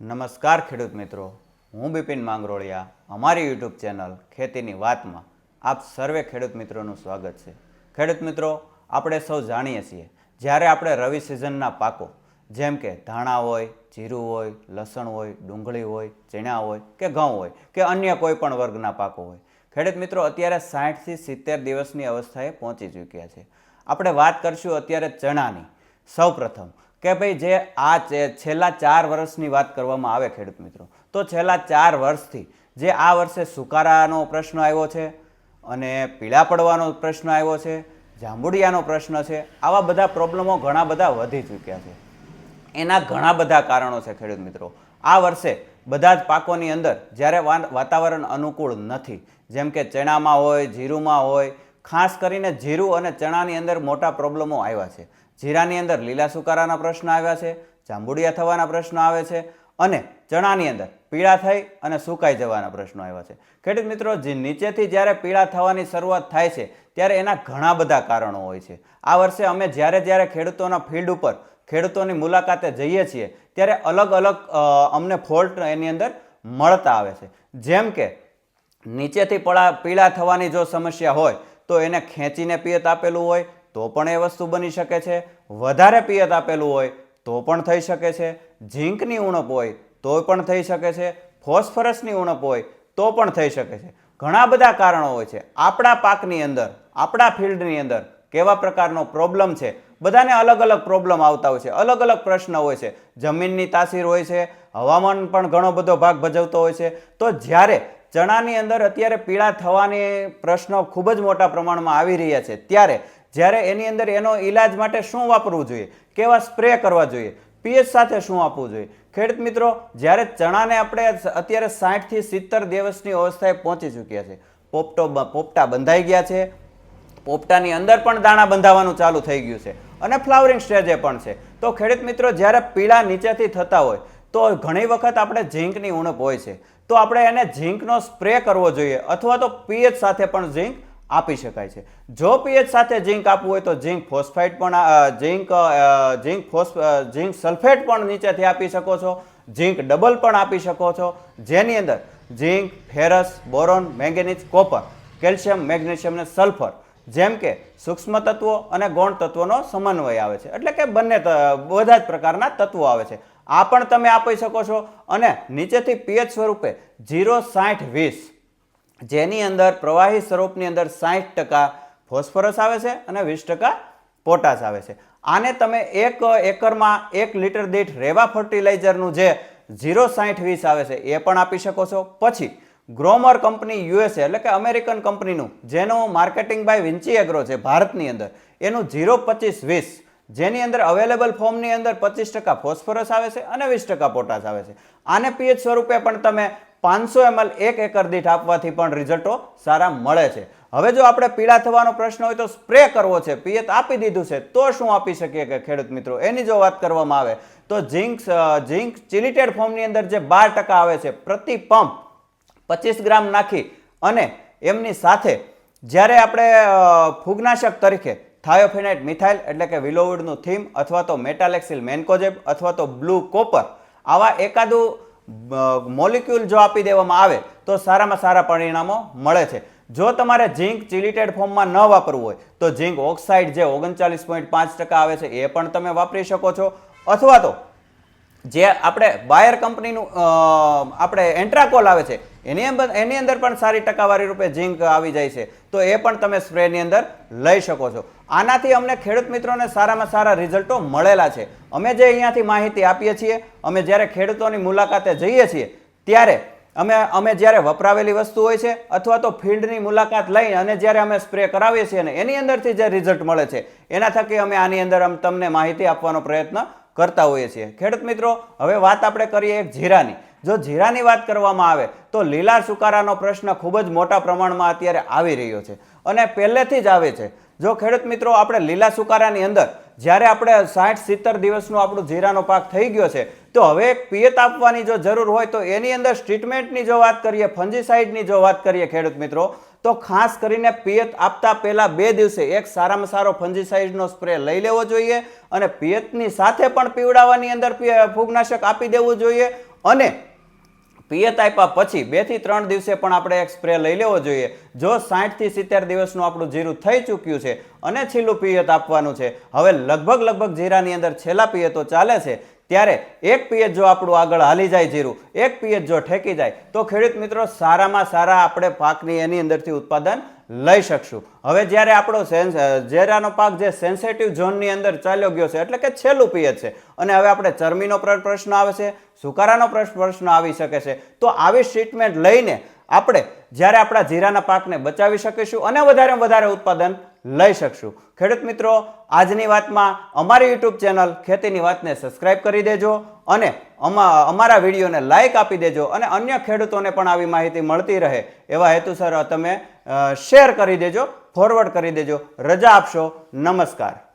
નમસ્કાર ખેડૂત મિત્રો. હું બિપિન માંગરોળિયા. અમારી યુટ્યુબ ચેનલ ખેતીની વાતમાં આપ સર્વે ખેડૂત મિત્રોનું સ્વાગત છે. ખેડૂત મિત્રો, આપણે સૌ જાણીએ છીએ, જ્યારે આપણે રવિ સિઝનના પાકો, જેમ કે ધાણા હોય, જીરું હોય, લસણ હોય, ડુંગળી હોય, ચણા હોય કે ઘઉં હોય કે અન્ય કોઈ પણ વર્ગના પાકો હોય, ખેડૂત મિત્રો, અત્યારે સાઠથી સિત્તેર દિવસની અવસ્થાએ પહોંચી ચૂક્યા છે. આપણે વાત કરશું અત્યારે ચણાની. સૌપ્રથમ કે ભાઈ જે આ છેલ્લા ચાર વર્ષની વાત કરવામાં આવે ખેડૂત મિત્રો. તો છેલ્લા ચાર વર્ષથી જે આ વર્ષે સુકારાનો પ્રશ્ન આવ્યો છે અને પીળા પડવાનો પ્રશ્ન આવ્યો છે, જાંબુડિયાનો પ્રશ્ન છે, આવા બધા પ્રોબ્લેમો ઘણા બધા વધી ચૂક્યા છે. એના ઘણા બધા કારણો છે ખેડૂત મિત્રો. આ વર્ષે બધા જ પાકોની અંદર જ્યારે વાતાવરણ અનુકૂળ નથી. જેમ કે ચણામાં હોય, જીરુમાં હોય ખાસ કરીને જીરું અને ચણાની અંદર મોટા પ્રોબ્લેમો આવ્યા છે. જીરાની અંદર લીલા સુકારાના પ્રશ્ન આવ્યા છે, જાંબુડિયા થવાના પ્રશ્ન આવે છે અને ચણાની અંદર પીળા થઈ અને સુકાઈ જવાના પ્રશ્નો આવ્યા છે. ખેડૂત મિત્રો, જે નીચેથી જ્યારે પીળા થવાની શરૂઆત થાય છે, ત્યારે એના ઘણા બધા કારણો હોય છે. આ વર્ષે અમે જ્યારે જ્યારે ખેડૂતોના ફિલ્ડ ઉપર ખેડૂતોની મુલાકાતે જઈએ છીએ, ત્યારે અલગ અલગ અમને ફોલ્ટ એની અંદર મળતા આવે છે. જેમ કે નીચેથી પળા, પીળા થવાની જો સમસ્યા હોય તો એને ખેંચીને પિયત આપેલું હોય તો પણ એ વસ્તુ બની શકે છે. વધારે પિયત આપેલું હોય તો પણ થઈ શકે છે. ઝીંકની ઉણપ હોય તો પણ થઈ શકે છે. ફોસ્ફરસની ઉણપ હોય તો પણ થઈ શકે છે. ઘણા બધા કારણો હોય છે. આપણા પાકની અંદર, આપણા ફિલ્ડની અંદર કેવા પ્રકારનો પ્રોબ્લેમ છે? બધાને અલગ અલગ પ્રોબ્લેમ આવતા હોય છે. અલગ અલગ પ્રશ્ન હોય છે. જમીનની તાસીર હોય છે. હવામાન પણ ઘણો બધો ભાગ ભજવતો હોય છે. તો જ્યારે ચણાની અંદર અત્યારે પીળા થવાની પ્રશ્નો ખૂબ જ મોટા પ્રમાણમાં આવી રહ્યા છે. ત્યારે જ્યારે એની અંદર એનો ઈલાજ માટે શું વાપરવું જોઈએ? કેવા સ્પ્રે કરવા જોઈએ? પીએચ સાથે શું આપવું જોઈએ? ખેડૂત મિત્રો, જ્યારે ચણાને આપણે અત્યારે સાઠથી સિત્તેર દિવસની અવસ્થાએ પહોંચી ચૂક્યા છે. પોપટો પોપટા બંધાઈ ગયા છે. પોપટાની અંદર પણ દાણા બંધાવાનું ચાલુ થઈ ગયું છે. અને ફ્લાવરિંગ સ્ટેજે પણ છે. તો ખેડૂત મિત્રો, જ્યારે પીળા નીચેથી થતા હોય તો ઘણી વખત આપણે ઝીંકની ઉણપ હોય છે. તો આપણે એને ઝીંકનો સ્પ્રે કરવો જોઈએ અથવા તો પીએચ સાથે પણ ઝીંક આપી શકાય છે. જો પીએચ સાથે ઝીંક આપવું હોય તો ઝીંક ફોસ્ફાઇટ પણ ઝીંક ઝીંક ફોસ્ફ ઝીંક સલ્ફેટ પણ નીચેથી આપી શકો છો. ઝીંક ડબલ પણ આપી શકો છો. જેની અંદર zinc, ferrous, boron, manganese, copper, calcium, magnesium અને સલ્ફર જેમ કે સૂક્ષ્મ તત્વો અને ગૌણ તત્વોનો સમન્વય આવે છે. એટલે કે બંને બધા જ પ્રકારના તત્વો આવે છે. આ પણ તમે આપી શકો છો. અને નીચેથી પીએચ સ્વરૂપે જીરો સાઠ વીસ, જેની અંદર પ્રવાહી સ્વરૂપની અંદર સાઠ ટકા ફોસ્ફરસ આવે છે અને વીસ ટકા પોટાશ આવે છે. આને તમે એક એકરમાં એક લીટર દીઠ રેવા ફર્ટિલાઇઝરનું જે ઝીરો સાઠ વીસ આવે છે, એ પણ આપી શકો છો. પછી ગ્રોમર કંપની યુએસએ, એટલે કે અમેરિકન કંપનીનું, જેનું માર્કેટિંગ બાય વિન્ચી એગ્રો છે ભારતની અંદર, એનું ઝીરો પચીસ વીસ જેની અંદર અવેલેબલ ફોર્મની અંદર પચીસ ટકા ફોસ્ફરસ આવે છે અને વીસ ટકા પોટાશ આવે છે. આને પીએચ સ્વરૂપે પણ તમે પાંચસો એમએલ એક એકર દીઠ આપવાથી પણ રિઝલ્ટો સારા મળે છે. હવે જો આપણે પીળા થવાનો પ્રશ્ન હોય તો સ્પ્રે કરવો છે. પિયત આપી દીધું છે તો શું આપી શકીએ કે ખેડૂત મિત્રો? એની જો વાત કરવામાં આવે તો ઝીંક ઝીંક ચિલિટેડ ફોર્મની અંદર જે બાર ટકા આવે છે, પ્રતિ પંપ પચીસ ગ્રામ નાખી અને એમની સાથે જ્યારે આપણે ફૂગનાશક તરીકે થાયોફેનાઇટ મિથાઇલ એટલે કે વિલોવુડનું થીમ અથવા તો મેટાલેક્સિલ મેન્કોજેબ અથવા તો બ્લુ કોપર. આવા એકાદું મોલિક્યુલ જો આપી દેવામાં આવે, તો સારામાં સારા પરિણામો મળે છે. જો તમારે ઝીંક ચિલિટેડ ફોર્મમાં ન વાપરવું હોય, તો ઝીંક ઓક્સાઇડ જે ઓગણચાલીસ પોઈન્ટ પાંચ ટકા આવે છે, એ પણ તમે વાપરી શકો છો. અથવા તો, જે આપણે બાયર કંપનીનું આપણે એન્ટ્રાકોલ આવે છે એની અંદર એની અંદર પણ સારી ટકાવારી રૂપે ઝીંક આવી જાય છે. તો એ પણ તમે સ્પ્રેની અંદર લઈ શકો છો. આનાથી અમને ખેડૂત મિત્રોને સારામાં સારા રિઝલ્ટો મળેલા છે. અમે જે અહીંયાથી માહિતી આપીએ છીએ, અમે જ્યારે ખેડૂતોની મુલાકાતે જઈએ છીએ, ત્યારે અમે અમે જ્યારે વપરાવેલી વસ્તુ હોય છે અથવા તો ફિલ્ડની મુલાકાત લઈ અને જ્યારે અમે સ્પ્રે કરાવીએ છીએ ને, એની અંદરથી જે રિઝલ્ટ મળે છે, એના થકી અમે આની અંદર તમને માહિતી આપવાનો પ્રયત્ન કરતા હોઈએ છીએ. ખેડૂત મિત્રો, હવે વાત આપણે કરીએ એક જીરાની. જો જીરાની વાત કરવામાં આવે, તો લીલા સુકારાનો પ્રશ્ન ખૂબ જ મોટા પ્રમાણમાં અત્યારે આવી રહ્યો છે અને પહેલેથી જ આવે છે. જો ખેડૂત મિત્રો, આપણે લીલા સુકારાની અંદર જ્યારે આપણે સાઠ સિત્તેર દિવસનું આપણું જીરાનો પાક થઈ ગયો છે તો હવે પિયત આપવાની જો જરૂર હોય તો એની અંદર ટ્રીટમેન્ટની જો વાત કરીએ ફંજીસાઇડની જો વાત કરીએ ખેડૂત મિત્રો, તો ખાસ કરીને પિયત આપતા પહેલા બે દિવસે એક સારામાં સારો ફંજીસાઇડનો સ્પ્રે લઈ લેવો જોઈએ અને પિયતની સાથે પણ પીવડાવવાની અંદર ફૂગનાશક આપી દેવું જોઈએ અને પિયત આપ્યા પછી બેથી ત્રણ દિવસે પણ આપણે એક સ્પ્રે લઈ લેવો જોઈએ. જો સાઠથી સિત્તેર દિવસનું આપણું જીરું થઈ ચૂક્યું છે અને છેલ્લું પિયત આપવાનું છે. હવે લગભગ લગભગ જીરાની અંદર છેલ્લા પિયતો ચાલે છે. ત્યારે એક પિયત જો આપણું આગળ હાલી જાય જીરું, એક પિયત જો ઠેકી જાય, તો ખેડૂત મિત્રો સારામાં સારા આપણે પાકની એની અંદરથી ઉત્પાદન લઈ શકશું. હવે જ્યારે આપણો સેન્સ જીરાનો પાક જે સેન્સેટિવ ઝોનની અંદર ચાલ્યો ગયો છે, એટલે કે છેલ્લું પિયત છે, અને હવે આપણે ચરમીનો પ્ર- પ્રશ્ન આવે છે, સુકારાનો પ્રશ્ન આવી શકે છે, તો આવી ટ્રીટમેન્ટ લઈને આપણે જ્યારે આપણા જીરાના પાકને બચાવી શકીશું અને વધારે વધારે ઉત્પાદન લઈ શકશું. ખેડૂત મિત્રો, આજની વાતમાં અમારી યુટ્યુબ ચેનલ ખેતીની વાતને સબસ્ક્રાઇબ કરી દેજો અને અમા, અમારા વિડીયોને લાઇક આપી દેજો અને અન્ય ખેડૂતોને પણ આવી માહિતી મળતી રહે. એવા હેતુસર તમે શેર કરી દેજો ફોરવર્ડ કરી દેજો. રજા આપશો. નમસ્કાર.